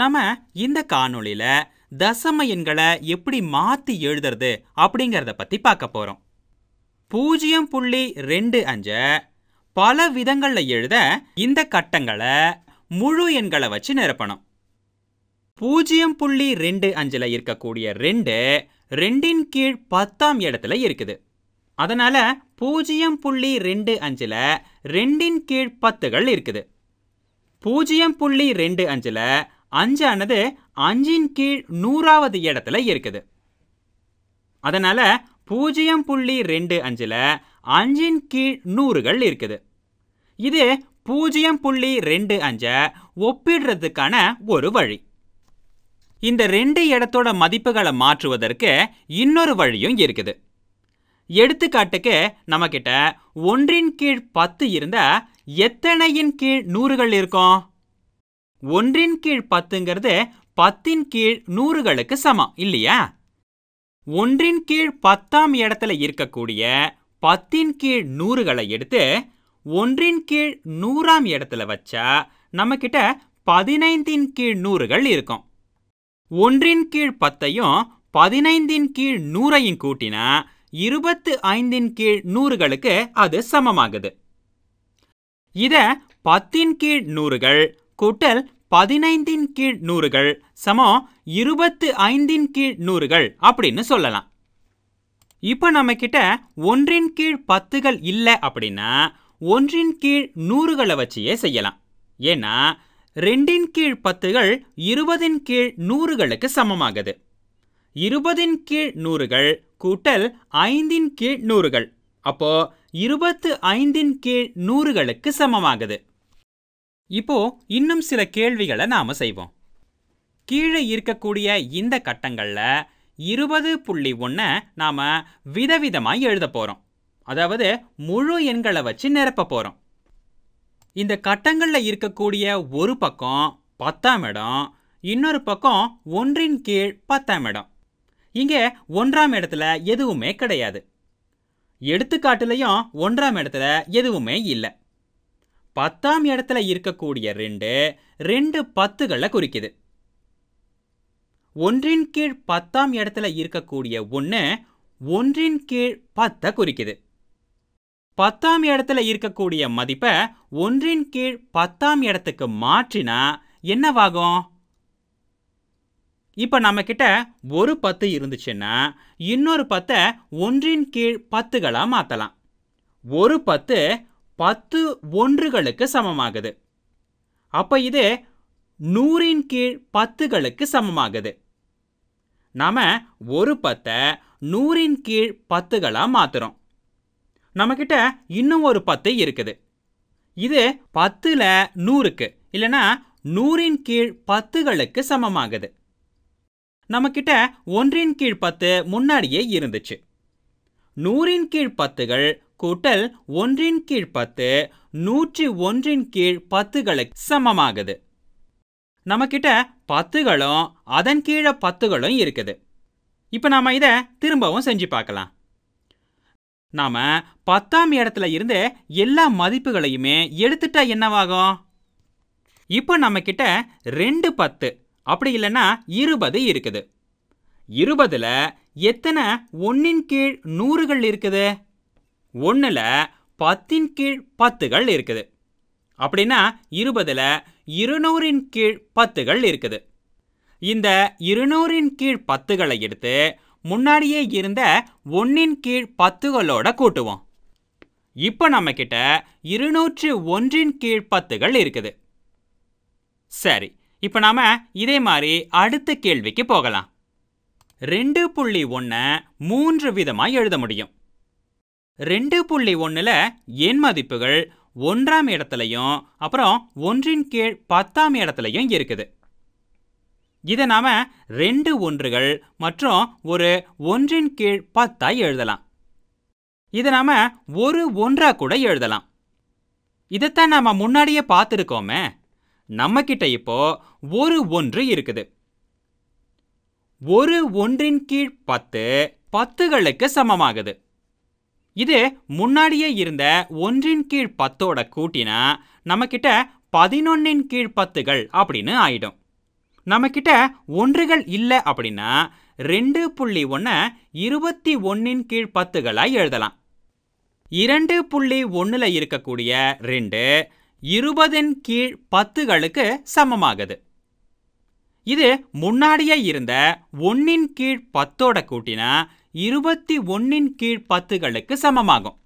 நாம இந்த காணொளியில தசம எண்களை எப்படி மாத்தி எழுதுறது அப்படிங்கறத பத்தி பார்க்க போறோம். பூஜ்ஜியம் புள்ளி ரெண்டு அஞ்ச பல விதங்கள்ல எழுத இந்த கட்டங்களை முழு எண்களை வச்சு நிரப்பணும். பூஜ்ஜியம் புள்ளி ரெண்டு அஞ்சுல இருக்கக்கூடிய ரெண்டு ரெண்டின் கீழ் பத்தாம் இடத்துல இருக்குது. அதனால பூஜ்ஜியம் புள்ளி ரெண்டு அஞ்சுல ரெண்டின் கீழ் பத்துகள் இருக்குது. பூஜ்ஜியம் புள்ளி ரெண்டு அஞ்சுல அஞ்சானது அஞ்சின் கீழ் நூறாவது இடத்துல இருக்குது. அதனால் பூஜ்ஜியம் புள்ளி ரெண்டு அஞ்சில் அஞ்சின் கீழ் நூறுகள் இருக்குது. இது பூஜ்ஜியம் புள்ளி ரெண்டு அஞ்சை ஒப்பிடுறதுக்கான ஒரு வழி. இந்த ரெண்டு இடத்தோட மதிப்புகளை மாற்றுவதற்கு இன்னொரு வழியும் இருக்குது. எடுத்துக்காட்டுக்கு நம்மக்கிட்ட ஒன்றின் கீழ் பத்து இருந்தால் எத்தனையின் கீழ் நூறுகள் இருக்கும்? ஒன்றின் கீழ் பத்துங்கிறது பத்தின் கீழ் நூறுகளுக்கு சமம் இல்லையா? ஒன்றின் கீழ் பத்தாம் இடத்துல இருக்கக்கூடிய பத்தின் கீழ் நூறுகளை எடுத்து ஒன்றின் கீழ் நூறாம் இடத்துல வச்சா நம்மக்கிட்ட பதினைந்தின் கீழ் நூறுகள் இருக்கும். ஒன்றின் கீழ் பத்தையும் பதினைந்தின் கீழ் நூறையும் கூட்டினா இருபத்து ஐந்தின் கீழ் நூறுகளுக்கு அது சமமாகுது. இத பத்தின் கீழ் நூறுகள் கூட்டல் பதினைந்தின் கீழ் நூறுகள் சமம் இருபத்து ஐந்தின் கீழ் நூறுகள் அப்படின்னு சொல்லலாம். இப்போ நம்ம கிட்ட ஒன்றின் கீழ் பத்துகள் இல்லை அப்படின்னா ஒன்றின் கீழ் நூறுகளை வச்சியே செய்யலாம். ஏன்னா ரெண்டின் கீழ் பத்துகள் இருபதின் கீழ் நூறுகளுக்கு சமமாகுது. இருபதின் கீழ் நூறுகள் கூட்டல் ஐந்தின் கீழ் நூறுகள். அப்போ இருபத்து ஐந்தின் கீழ் நூறுகளுக்கு சமமாகுது. இப்போ இன்னும் சில கேள்விகளை நாம செய்வோம். கீழே இருக்கக்கூடிய இந்த கட்டங்களில் இருபது புள்ளி ஒன்றை நாம் விதவிதமாக எழுத போகிறோம் அதாவது முழு எண்களை வச்சு நிரப்ப போகிறோம் இந்த கட்டங்களில் இருக்கக்கூடிய ஒரு பக்கம் பத்தாம் இடம் இன்னொரு பக்கம் ஒன்றின் கீழ் பத்தாம் இடம். இங்கே ஒன்றாம் இடத்துல எதுவுமே கிடையாது. எடுத்துக்காட்டுலையும் ஒன்றாம் இடத்துல எதுவுமே இல்லை. பத்தாம் இடத்துல இருக்கக்கூடிய ரெண்டு ரெண்டு பத்துகளை குறிக்குது. ஒன்றின் கீழ் பத்தாம் இடத்துல இருக்கக்கூடிய ஒன்று ஒன்றின் கீழ் பத்தை குறிக்குது. பத்தாம் இடத்துல இருக்கக்கூடிய மதிப்பை ஒன்றின் கீழ் பத்தாம் இடத்துக்கு மாற்றினா என்னவாகும்? இப்போ நம்ம கிட்ட ஒரு பத்து இருந்துச்சுன்னா இன்னொரு பத்தை ஒன்றின் கீழ் பத்துகளாக மாற்றலாம் ஒரு பத்து பத்து ஒன்றுகளுக்கு சமமாகுது. அப்போ இது நூறின் கீழ் பத்துகளுக்கு சமமாகுது. நாம் ஒரு பத்தை நூறின் கீழ் பத்துகளாக மாற்றுறோம் நம்மக்கிட்ட இன்னும் ஒரு பத்து இருக்குது. இது பத்தில் நூறுக்கு இல்லைன்னா நூறின் கீழ் பத்துகளுக்கு சமமாகுது. நம்மக்கிட்ட ஒன்றின் கீழ் பத்து முன்னாடியே இருந்துச்சு. நூறின் கீழ் பத்துகள் கூட்டல் ஒன்றின் கீழ் பத்து நூற்றி ஒன்றின் கீழ் பத்துகளுக்கு சமமாகுது. நம்மக்கிட்ட பத்துகளும் அதன் கீழே பத்துகளும் இருக்குது. இப்போ நாம் இதை திரும்பவும் செஞ்சு பார்க்கலாம். நாம் பத்தாம் இடத்துல இருந்து எல்லா மதிப்புகளையுமே எடுத்துட்டா என்னவாகும்? இப்போ நம்மக்கிட்ட ரெண்டு பத்து அப்படி இல்லைன்னா இருபது இருக்குது. இருபதில் எத்தனை? ஒன்றின் கீழ் நூறுகள் இருக்குது. ஒன்றில் பத்தின் கீழ் பத்துகள் இருக்குது. அப்படின்னா இருபதுல இருநூறின் கீழ் பத்துகள் இருக்குது. இந்த இருநூறின் கீழ் பத்துகளை எடுத்து முன்னாடியே இருந்த ஒன்னின் கீழ் பத்துகளோட கூட்டுவோம். இப்போ நம்ம கிட்ட இருநூற்று ஒன்றின் கீழ் பத்துகள் இருக்குது. சரி இப்போ நாம இதே மாதிரி அடுத்த கேள்விக்கு போகலாம். ரெண்டு புள்ளி ஒன்றை மூன்று விதமாக எழுத முடியும். ரெண்டு புள்ளி ஒன்றில் எண் மதிப்புகள் ஒன்றாம் இடத்துலையும் அப்புறம் ஒன்றின் கீழ் பத்தாம் இடத்துலையும் இருக்குது. இதை நாம ரெண்டு ஒன்றுகள் மற்றும் ஒரு ஒன்றின் கீழ் பத்தாய் எழுதலாம். இதை நாம ஒரு ஒன்றா கூட எழுதலாம். இதைத்தான் நாம முன்னாடியே பார்த்துருக்கோமே நம்மக்கிட்ட இப்போ ஒரு ஒன்று இருக்குது. ஒரு ஒன்றின் கீழ் பத்து பத்துகளுக்கு சமமாகுது. இது முன்னாடியே இருந்த ஒன்றின் கீழ் பத்தோட கூட்டினா நம்மக்கிட்ட பதினொன்னின் கீழ் பத்துகள் அப்படின்னு ஆயிடும். நம்மக்கிட்ட ஒன்றுகள் இல்லை அப்படின்னா ரெண்டு புள்ளி ஒன்றை இருபத்தி ஒன்னின் கீழ் பத்துகளாக எழுதலாம். இரண்டு புள்ளி ஒன்றில் இருக்கக்கூடிய ரெண்டு இருபதின் கீழ் பத்துகளுக்கு சமமாகுது. இது முன்னாடியே இருந்த ஒன்னின் கீழ் பத்தோட கூட்டினா இருபத்தி ஒன்னின் கீழ் பத்துகளுக்கு சமமாகும்.